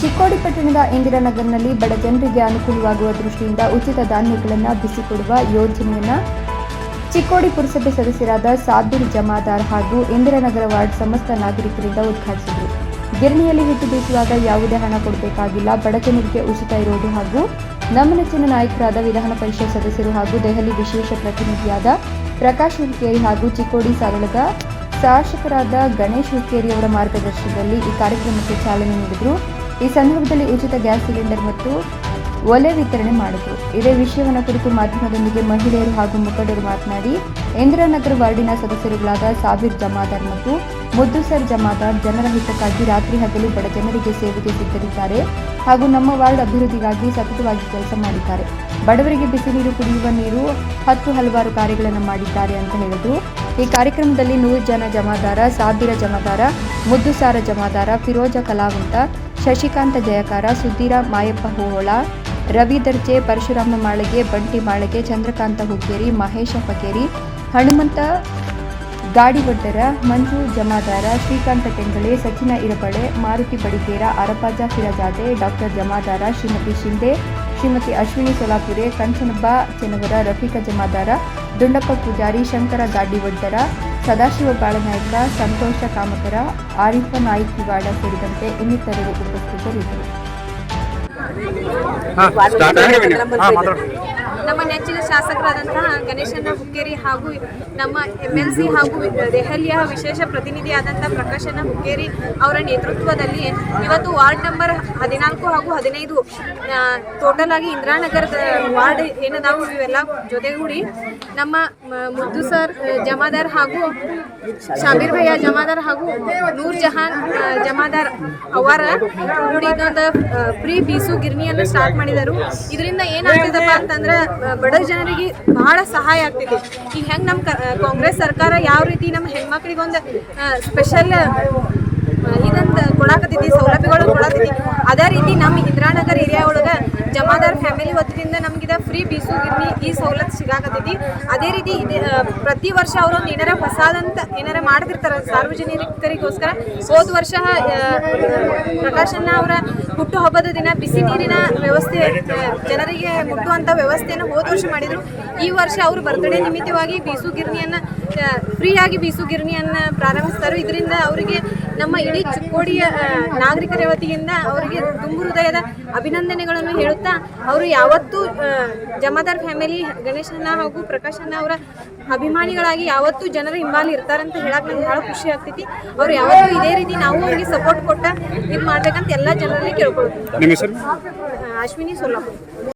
ಚಿಕ್ಕೋಡಿ ಪಟ್ಟಣದ ಇಂದಿರಾನಗರ್ನಲ್ಲಿ ಬಡ ಜನರಿಗೆ ಅನುಕೂಲವಾಗುವ ದೃಷ್ಟಿಯಿಂದ ಉಚಿತ ಧಾನ್ಯಗಳನ್ನು ಬಿಸಿಕೊಡುವ ಯೋಜನೆಯನ್ನು ಚಿಕ್ಕೋಡಿ ಪುರಸಭೆ ಸದಸ್ಯರಾದ ಸಾಬೀರ್ ಜಮಾದಾರ್ ಹಾಗೂ ಇಂದಿರಾನಗರ ವಾರ್ಡ್ ಸಮಸ್ತ ನಾಗರಿಕರಿಂದ ಉದ್ಘಾಟಿಸಿದರು. ಗಿರಣಿಯಲ್ಲಿ ಹಿಟ್ಟು ಬೀಸುವಾಗ ಯಾವುದೇ ಹಣ ಕೊಡಬೇಕಾಗಿಲ್ಲ. ಬಡ ಜನರಿಗೆ ಉಚಿತ ಇರುವುದು ಹಾಗೂ ನಮ್ಮ ನೆಚ್ಚಿನ ನಾಯಕರಾದ ವಿಧಾನ ಪರಿಷತ್ ಸದಸ್ಯರು ಹಾಗೂ ದೆಹಲಿ ವಿಶೇಷ ಪ್ರತಿನಿಧಿಯಾದ ಪ್ರಕಾಶ್ ಹುಕ್ಕೇರಿ ಹಾಗೂ ಚಿಕ್ಕೋಡಿ ಸಾಗರದ ಶಾಸಕರಾದ ಗಣೇಶ್ ಹುಕ್ಕೇರಿ ಅವರ ಮಾರ್ಗದರ್ಶನದಲ್ಲಿ ಈ ಕಾರ್ಯಕ್ರಮಕ್ಕೆ ಚಾಲನೆ ನೀಡಿದರು. ಈ ಸಂದರ್ಭದಲ್ಲಿ ಉಚಿತ ಗ್ಯಾಸ್ ಸಿಲಿಂಡರ್ ಮತ್ತು ಒಲೆ ವಿತರಣೆ ಮಾಡಿದರು. ಇದೇ ವಿಷಯವನ್ನು ಕುರಿತು ಮಾಧ್ಯಮದೊಂದಿಗೆ ಮಹಿಳೆಯರು ಹಾಗೂ ಮುಖಂಡರು ಮಾತನಾಡಿ ಇಂದಿರಾನಗರ ವಾರ್ಡಿನ ಸದಸ್ಯರುಗಳಾದ ಸಾಬೀರ್ ಜಮಾದಾರ್ ಮತ್ತು ಮುದ್ದುಸರ್ ಜಮಾದಾರ್ ಜನರ ಹಿತಕ್ಕಾಗಿ ರಾತ್ರಿ ಹಗಲು ಬಡ ಜನರಿಗೆ ಸೇವೆಗೆ ಸಿದ್ಧರಿದ್ದಾರೆ ಹಾಗೂ ನಮ್ಮ ವಾರ್ಡ್ ಅಭಿವೃದ್ಧಿಗಾಗಿ ಸತತವಾಗಿ ಕೆಲಸ ಮಾಡಿದ್ದಾರೆ. ಬಡವರಿಗೆ ಬಿಸಿ ನೀರು ಕುಡಿಯುವ ನೀರು, ಹತ್ತು ಹಲವಾರು ಕಾರ್ಯಗಳನ್ನು ಮಾಡಿದ್ದಾರೆ ಅಂತ ಹೇಳಿದರು. ಈ ಕಾರ್ಯಕ್ರಮದಲ್ಲಿ ನೂರು ಜನ ಜಮಾದಾರ, ಸಾಬೀರ ಜಮಾದಾರ, ಮುದ್ದುಸಾರ ಜಮಾದಾರ, ಫಿರೋಜ ಕಲಾವಂತ ಶಶಿಕಾಂತ ಜಯಕಾರ, ಸುಧೀರ ಮಾಯಪ್ಪ ಹೋಳ ರವಿ ದರ್ಜೆ ಪರಶುರಾಮ ಮಾಳಿಗೆ, ಬಂಟಿ ಮಾಳಿಗೆ, ಚಂದ್ರಕಾಂತ ಹುಕ್ಕೇರಿ, ಮಹೇಶ ಪಕೇರಿ, ಹನುಮಂತ ಗಾಡಿವಡ್ಡರ, ಮಂಜು ಜಮಾದಾರ, ಶ್ರೀಕಾಂತ ಟೆಂಗಳೆ ಸಚಿನ ಇರಬಳೆ ಮಾರುತಿ ಬಡಿಗೇರ, ಅರಪಾಜ ಫಿರಜಾದೆ, ಡಾಕ್ಟರ್ ಜಮಾದಾರ, ಶ್ರೀಮತಿ ಶಿಂದೆ ಶ್ರೀಮತಿ ಅಶ್ವಿನಿ ಸೊಲಾಪುರೆ, ಕಂಚನಬ್ಬ ಚೆನವರ ರಫೀಕ ಜಮಾದಾರ, ದುಂಡಪ್ಪ ಪೂಜಾರಿ, ಶಂಕರ ಗಾಡಿವಡ್ಡರ ಸದಾಶಿವ ಬಾಳನಾಯ್ಕ ಸಂತೋಷ ಕಾಮಕರ ಆರಿಫ ನಾಯ್ಕಿವಾಡ ಸೇರಿದಂತೆ ಇನ್ನಿತರರು ಉಪಸ್ಥಿತರಿದ್ದರು. ನಮ್ಮ ನೆಚ್ಚಿನ ಶಾಸಕರಾದಂತಹ ಗಣೇಶನ ಹುಕ್ಕೇರಿ ಹಾಗೂ ನಮ್ಮ ಎಂ ಎಲ್ ಸಿ ಹಾಗೂ ದೆಹಲಿಯ ವಿಶೇಷ ಪ್ರತಿನಿಧಿಯಾದಂಥ ಪ್ರಕಾಶನ ಹುಕ್ಕೇರಿ ಅವರ ನೇತೃತ್ವದಲ್ಲಿ ಇವತ್ತು ವಾರ್ಡ್ ನಂಬರ್ ಹದಿನಾಲ್ಕು ಹಾಗೂ ಹದಿನೈದು ಟೋಟಲ್ ಆಗಿ ಇಂದಿರಾನಗರದ ವಾರ್ಡ್ ಏನದಾವು ಇವೆಲ್ಲ ಜೊತೆಗೂಡಿ ನಮ್ಮ ಮುದ್ದು ಸರ್ ಜಮಾದಾರ್ ಹಾಗೂ ಶಾಬೀರ್ ಭಯ್ಯ ಜಮಾದಾರ್ ಹಾಗೂ ನೂರ್ ಜಹಾನ್ ಜಮಾದಾರ್ ಅವರ ಕೂಡಿ ಪ್ರೀ ಬೀಸು ಗಿರಣಿಯನ್ನು ಸ್ಟಾರ್ಟ್ ಮಾಡಿದರು. ಇದರಿಂದ ಏನಾಗ್ತದಪ್ಪ ಅಂತಂದ್ರೆ ಬಡ ಜನರಿಗೆ ಬಹಳ ಸಹಾಯ ಆಗ್ತಿದೆ ಈಗ ಹೆಂಗ್ ನಮ್ಮ ಕಾಂಗ್ರೆಸ್ ಸರ್ಕಾರ ಯಾವ ರೀತಿ ನಮ್ಮ ಹೆಣ್ಮಕ್ಳಿಗೆ ಒಂದು ಸ್ಪೆಷಲ್ ಇದಂತ ಕೊಡಾಕತ್ತೈತಿ ಸೌಲಭ್ಯಗಳು ಕೊಡಾಕತ್ತೈತಿ, ಅದೇ ರೀತಿ ನಮ್ಮ ಇಂದ್ರಾನಗರ್ ಏರಿಯಾ ಒಳಗೆ ಜಮಾದಾರ್ ಫ್ಯಾಮಿಲಿ ವತಿಯಿಂದ ನಮ್ಗಿದ ಫ್ರೀ ಬೀಸು ಗಿರ್ನಿ ಈ ಸವಲತ್ತು ಸಿಗಾಕತ್ತೈತಿ. ಅದೇ ರೀತಿ ಪ್ರತಿ ವರ್ಷ ಅವರೊಂದು ಏನಾರ ಹೊಸಾದಂತ ಏನಾರ ಮಾಡ್ತಿರ್ತಾರೆ ಸಾರ್ವಜನಿಕರಿಗೋಸ್ಕರ, ಹೋದ ವರ್ಷ ಆ, ಪ್ರಕಾಶಣ್ಣ ಅವರ ಹುಟ್ಟು ಹಬ್ಬದ ದಿನ ಬಿಸಿ ನೀರಿನ ವ್ಯವಸ್ಥೆ ಜನರಿಗೆ ಮುಟ್ಟುವಂತ ವ್ಯವಸ್ಥೆಯನ್ನು ಹೋದ ವರ್ಷ ಮಾಡಿದ್ರು. ಈ ವರ್ಷ ಅವರು ಬರ್ತ್ಡೇ ನಿಮಿತ್ತವಾಗಿ ಬೀಸು ಗಿರಣಿಯನ್ನ ಫ್ರೀಯಾಗಿ ಬೀಸು ಗಿರಣಿಯನ್ನ ಪ್ರಾರಂಭಿಸ್ತಾರೆ. ಇದರಿಂದ ಅವರಿಗೆ ನಮ್ಮ ಇಡೀ ಚಿಕ್ಕೋಡಿಯ ನಾಗರಿಕರ ವತಿಯಿಂದ ಅವರಿಗೆ ತುಂಬು ಹೃದಯದ ಅಭಿನಂದನೆಗಳನ್ನು ಹೇಳುತ್ತಾ ಅವರು ಯಾವತ್ತೂ ಜಮಾದಾರ್ ಫ್ಯಾಮಿಲಿ ಗಣೇಶನ್ನ ಹಾಗೂ ಪ್ರಕಾಶನ್ನ ಅವರ ಅಭಿಮಾನಿಗಳಾಗಿ ಯಾವತ್ತೂ ಜನರ ಹಿಂಬಾಲಿ ಇರ್ತಾರಂತ ಹೇಳಕ್ ನಂಗೆ ಬಹಳ ಖುಷಿ ಆಗ್ತೈತಿ. ಅವ್ರು ಯಾವತ್ತೂ ಇದೇ ರೀತಿ ನಾವು ಅವ್ರಿಗೆ ಸಪೋರ್ಟ್ ಕೊಟ್ಟ ಮಾಡ್ಬೇಕಂತ ಎಲ್ಲ ಜನರಲ್ಲಿ ಕೇಳ್ಕೊಳ್ತೀವಿ ನಿಮ್ಮ ಹೆಸರು? ಅಶ್ವಿನಿ ಸೊಲ್ಲಾಪುರ